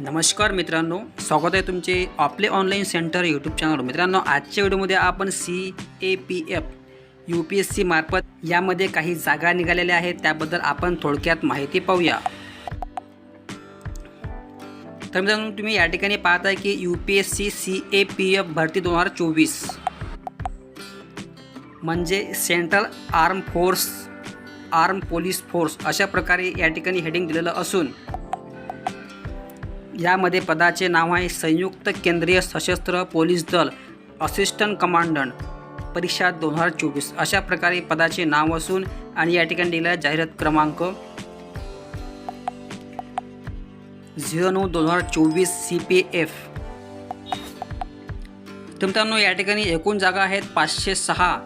नमस्कार मित्रांनो स्वागत आहे तुमचे आपले ऑनलाईन सेंटर यूट्यूब चॅनल मित्रांनो आजच्या व्हिडिओमध्ये आपण C A P F U P S C मार्फत यामध्ये काही जागा निघालेल्या आहेत त्याबद्दल आपण थोडक्यात माहिती पाहूया. तर मित्रांनो तुम्ही या ठिकाणी पाहताय की U P S C C A P F भरती दोन हजार चोवीस. म्हणजे central arm force arm police force अशा प्रकारे या ठिकाणी हेडिंग दिलेलं असून यामध्ये पदाचे नाव आहे संयुक्त केंद्रीय सशस्त्र पोलीस दल असिस्टंट कमांडंट परीक्षा दोन हजार चोवीस. अशा प्रकारे पदाचे नाव असून आणि या ठिकाणी दिलेला जाहिरात क्रमांक झिरो नऊ दोन हजार चोवीस सी पी एफ. तर मित्रांनो या ठिकाणी एकूण जागा आहेत पाचशे सहा.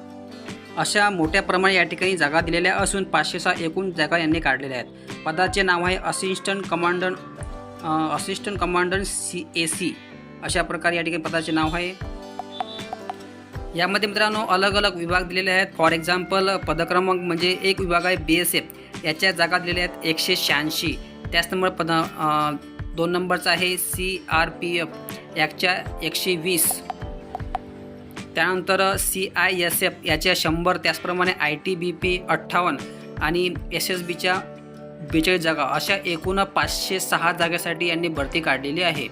अशा मोठ्या प्रमाणे या ठिकाणी जागा दिलेल्या असून पाचशे सहा एकूण जागा यांनी काढलेल्या आहेत. पदाचे नाव आहे assistant commandant assistant commandant C A C अशा प्रकारे या ठिकाणी पदाचे नाव आहे. यामध्ये मित्रांनो अलग अलग विभाग दिलेले आहेत. फॉर एक्झाम्पल पदक्रमांक म्हणजे एक विभाग आहे बी एस एफ याच्या जागा दिलेल्या आहेत एकशे शहाऐंशी. त्याचप्रमाणे पद दोन नंबरचा आहे सी आर पी एफ याच्या एकशे वीस. त्यानंतर सी आय एस एफ याच्या शंभर. त्याचप्रमाणे आय टी बी पी अठ्ठावन्न. आणि एस एस बीच्या बेचाळीस जागा. अशा एकूण पाचशे सहा जागेसाठी यांनी भरती काढलेली आहे.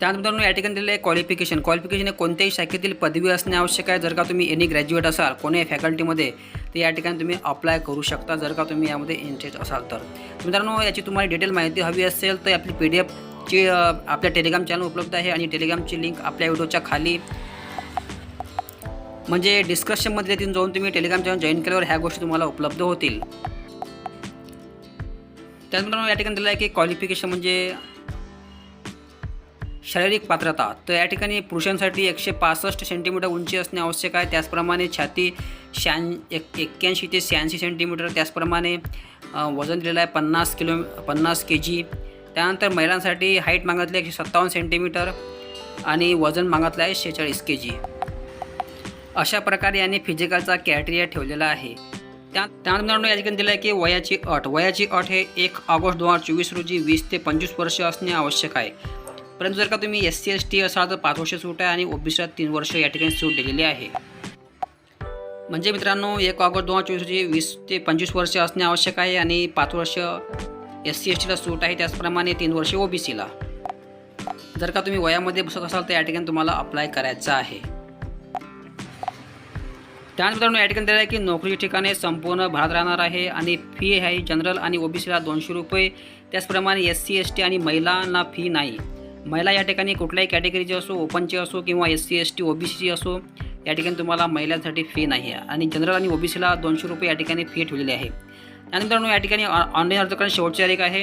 त्यानंतर या ठिकाणी दिलेलं आहे क्वालिफिकेशन क्वालिफिकेशन हे कोणत्याही शाखेतील पदवी असणे आवश्यक आहे. जर का तुम्ही एनी ग्रॅज्युएट असाल कोणत्याही फॅकल्टीमध्ये तर या ठिकाणी तुम्ही अप्लाय करू शकता. जर का तुम्ही यामध्ये इंटरेस्ट असाल तर. मित्रांनो याची तुम्हाला डिटेल माहिती हवी असेल तर आपली पी डी एफची आपल्या टेलिग्राम चॅनल उपलब्ध आहे आणि टेलिग्रामची लिंक आपल्या व्हिडिओच्या खाली. म्हणजे डिस्कशनमध्ये तिथून जाऊन तुम्ही टेलिग्राम चॅनल जॉईन केल्यावर ह्या गोष्टी तुम्हाला उपलब्ध होतील. त्याचप्रमाणे या ठिकाणी दिलं आहे की क्वालिफिकेशन म्हणजे शारीरिक पात्रता. तर या ठिकाणी पुरुषांसाठी एकशे पासष्ट सेंटीमीटर उंची असणे आवश्यक आहे. त्याचप्रमाणे छाती शहाऐं एक एक्क्याऐंशी ते शहाऐंशी सेंटीमीटर त्याचप्रमाणे वजन दिलेलं आहे पन्नास किलो पन्नास के जी त्यानंतर महिलांसाठी हाईट मागितली एकशे सत्तावन्न सेंटीमीटर आणि वजन मागितलं आहे शेहेचाळीस के जी अशा प्रकारे यांनी फिजिकलचा कॅटेरिया ठेवलेला आहे. त्या त्यानंतर या ठिकाणी दिलं आहे की वयाची अट. वयाची अट हे एक ऑगस्ट दोन हजार चोवीस रोजी वीस ते पंचवीस वर्ष असणे आवश्यक आहे. परंतु जर का तुम्ही एस सी एस टी असाल तर पाच वर्ष सूट आहे आणि ओबीसीला तीन वर्ष या ठिकाणी सूट दिलेली आहे. म्हणजे मित्रांनो एक ऑगस्ट दोन हजार चोवीस रोजी वीस ते पंचवीस वर्ष असणे आवश्यक आहे आणि पाच वर्ष एस सी एस टीला सूट आहे. त्याचप्रमाणे तीन वर्ष ओबीसीला. जर का तुम्ही वयामध्ये बसत असाल तर या ठिकाणी तुम्हाला अप्लाय करायचं आहे. त्यानंतर मित्रांनो या ठिकाणी दिलं आहे की नोकरीच्या ठिकाणी संपूर्ण भारत राहणार आहे आणि फी आहे जनरल आणि ओबीसीला दोनशे रुपये. त्याचप्रमाणे एस सी एस टी आणि महिलांना फी नाही. महिला या ठिकाणी कुठल्याही कॅटेगरीची असो ओपनची असो किंवा एस सी एस टी ओबीसीची असो या ठिकाणी तुम्हाला महिलांसाठी फी नाही आहे. आणि जनरल आणि ओबीसीला दोनशे रुपये या ठिकाणी फी ठेवलेली आहे. त्यानंतर या ठिकाणी ऑ- ऑनलाईन अर्ज करण्याची शेवटची तारीख आहे.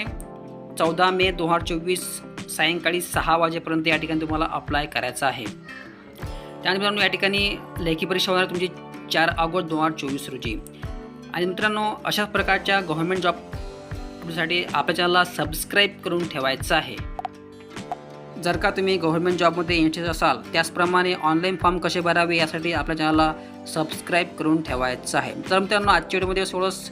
चौदा मे दोन हजार चोवीस सायंकाळी सहा वाजेपर्यंत या ठिकाणी तुम्हाला अप्लाय करायचं आहे. त्यानंतर या ठिकाणी लेखी परीक्षा होणार तुमची चार ऑगस्ट दोन हजार चोवीस रोजी. आणि मित्रांनो अशाच प्रकारच्या गव्हर्मेंट जॉबसाठी आपल्या चॅनलला सबस्क्राईब करून ठेवायचं आहे. जर का तुम्ही गव्हर्मेंट जॉबमध्ये इंटरेस्ट असाल त्याचप्रमाणे ऑनलाईन फॉर्म कसे भरावे यासाठी आपल्या चॅनलला सबस्क्राईब करून ठेवायचं आहे. तर मित्रांनो आजच्या व्हिडिओमध्ये सोडस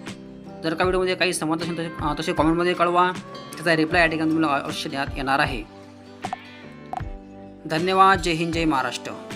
जर का व्हिडिओमध्ये काही समज असेल तसे तसे कॉमेंटमध्ये कळवा. त्याचा रिप्लाय या ठिकाणी तुम्हाला अवश्य देण्यात येणार आहे. धन्यवाद. जय हिंद जय महाराष्ट्र.